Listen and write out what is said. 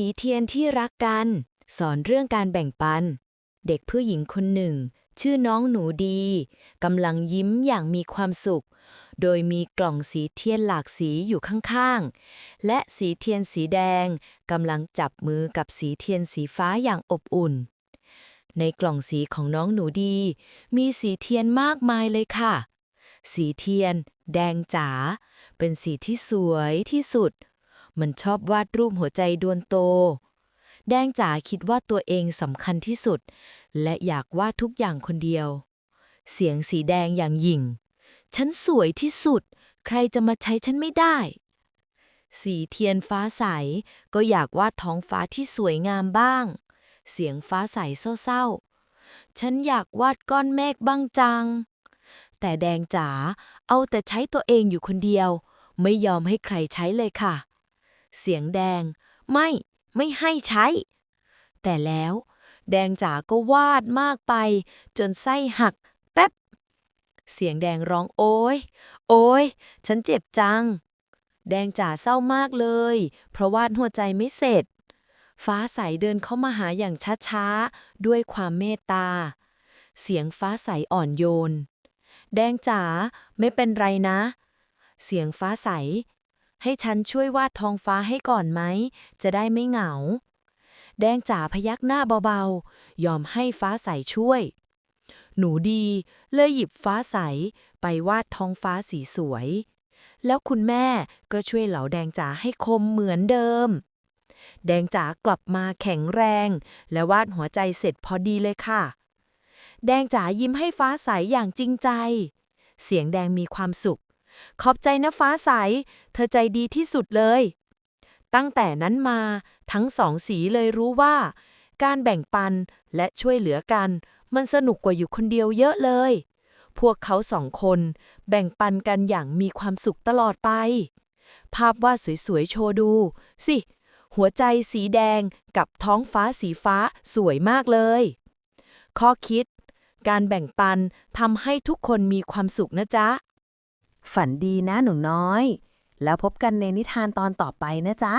สีเทียนที่รักกัน สอนเรื่องการแบ่งปัน เด็กผู้หญิงคนหนึ่ง ชื่อน้องหนูดีกำลังยิ้มอย่างมีความสุข โดยมีกล่องสีเทียนหลากสีอยู่ข้างๆ และสีเทียนสีแดงกำลังจับมือกับสีเทียนสีฟ้าอย่างอบอุ่น ในกล่องสีของน้องหนูดี มีสีเทียนมากมายเลยค่ะ สีเทียน แดงจ๋าเป็นสีที่สวยที่สุด มันชอบวาดรูปหัวใจดวงโต แดงจ๋าคิดว่าตัวเองสำคัญที่สุด และอยากวาดทุกอย่างคนเดียว เสียงสีแดงอย่างหยิ่ง ฉันสวยที่สุด ใครจะมาใช้ฉันไม่ได้ สีเทียนฟ้าใสก็อยากวาดท้องฟ้าที่สวยงามบ้าง เสียงฟ้าใสเศร้าๆ ฉันอยากวาดก้อนเมฆบ้างจัง แต่แดงจ๋าเอาแต่ใช้ตัวเองอยู่คนเดียวไม่ยอมให้ใครใช้เลยค่ะ เสียงแดง ไม่ไม่ให้ใช้ แต่แล้วแดงจ๋าก็วาดมากไป จนไส้หัก แป๊บ เสียงแดงร้องโอยโอยฉันเจ็บจัง แดงจ๋าเศร้ามากเลย เพราะวาดหัวใจไม่เสร็จ ฟ้าใสเดินเข้ามาหาอย่างช้าๆ ด้วยความเมตตา เสียงฟ้าใสอ่อนโยน แดงจ๋าไม่เป็นไรนะ เสียงฟ้าใส ให้ฉันช่วยวาดท้องฟ้าให้ก่อนไหม จะได้ไม่เหงา แดงจ๋าพยักหน้าเบาๆ ยอมให้ฟ้าใสช่วย หนูดีเลยหยิบฟ้าใสไปวาดท้องฟ้าสีสวย แล้วคุณแม่ก็ช่วยเหลาแดงจ๋าให้คมเหมือนเดิม แดงจ๋ากลับมาแข็งแรง และวาดหัวใจเสร็จพอดีเลยค่ะ แดงจ๋ายิ้มให้ฟ้าใสอย่างจริงใจ เสียงแดงมีความสุข ขอบใจนะฟ้าใส เธอใจดีที่สุดเลย ตั้งแต่นั้นมาทั้งสองสีเลยรู้ว่า การแบ่งปันและช่วยเหลือกัน มันสนุกกว่าอยู่คนเดียวเยอะเลย พวกเขาสองคนแบ่งปันกันอย่างมีความสุขตลอดไป ภาพวาดสวยๆ โชว์ดู สิ หัวใจสีแดงกับท้องฟ้าสีฟ้าสวยมากเลย ข้อคิดการแบ่งปันทำให้ทุกคนมีความสุขนะจ๊ะ ฝันดีนะหนูน้อย แล้วพบกันในนิทานตอนต่อไปนะจ๊ะ